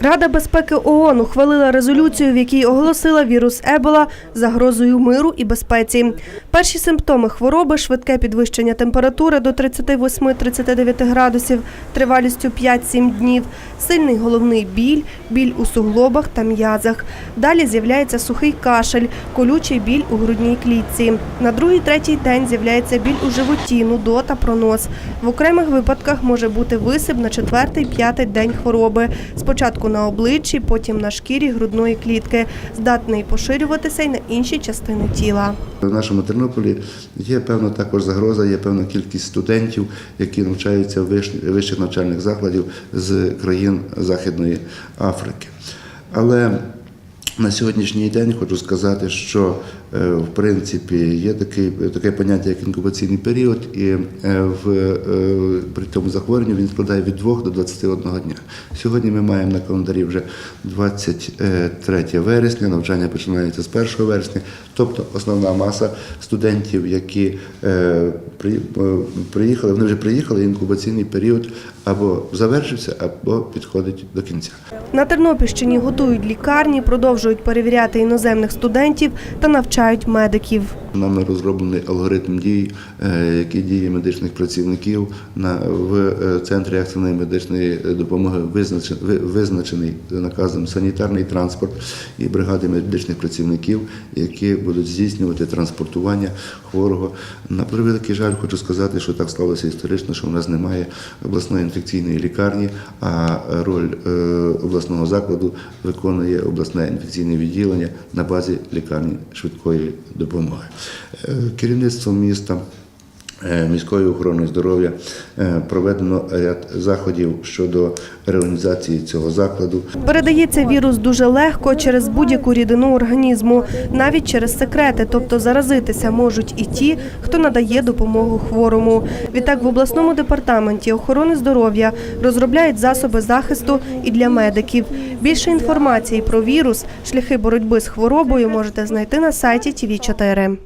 Рада безпеки ООН ухвалила резолюцію, в якій оголосила вірус Ебола загрозою миру і безпеці. Перші симптоми хвороби швидке підвищення температури до 38-39 градусів, тривалістю 5-7 днів, сильний головний біль, біль у суглобах та м'язах. Далі з'являється сухий кашель, колючий біль у грудній клітці. На другий-третій день з'являється біль у животі, нудота, пронос. В окремих випадках може бути висип на четвертий-п'ятий день хвороби. Спочатку на обличчі, потім на шкірі грудної клітки, здатний поширюватися й на інші частини тіла. В нашому Тернополі є певна також загроза, є певна кількість студентів, які навчаються в вищих навчальних закладів з країн Західної Африки. Але на сьогоднішній день хочу сказати, що е, в принципі є такий, таке поняття, як інкубаційний період, і е, в, е, при цьому захворюванні він складає від 2 до 21 дня. Сьогодні ми маємо на календарі вже 23 вересня, навчання починається з 1 вересня, тобто основна маса студентів, які при- приїхали, вони вже приїхали, інкубаційний період або завершився, або підходить до кінця. На Тернопільщині готують лікарні, продовжують перевіряти іноземних студентів та навчають медиків. Нами розроблений алгоритм дій, е, який діє медичних працівників на в е, центрі екстреної медичної допомоги визначений, наказом санітарний транспорт і бригади медичних працівників, які будуть здійснювати транспортування хворого. На превеликий жаль, хочу сказати, що так сталося історично, що в нас немає обласної інфекційної лікарні, а роль е, обласного закладу виконує обласне інфекційне відділення на базі лікарні швидкої допомоги. Е, Керівництвом міста. е, Міської охорони здоров'я е, проведено ряд заходів щодо реорганізації цього закладу. Передається вірус дуже легко через будь-яку рідину організму, навіть через секрети, тобто заразитися можуть і ті, хто надає допомогу хворому. Відтак в обласному департаменті охорони здоров'я розробляють засоби захисту і для медиків. Більше інформації про вірус, шляхи боротьби з хворобою можете знайти на сайті ТВ 4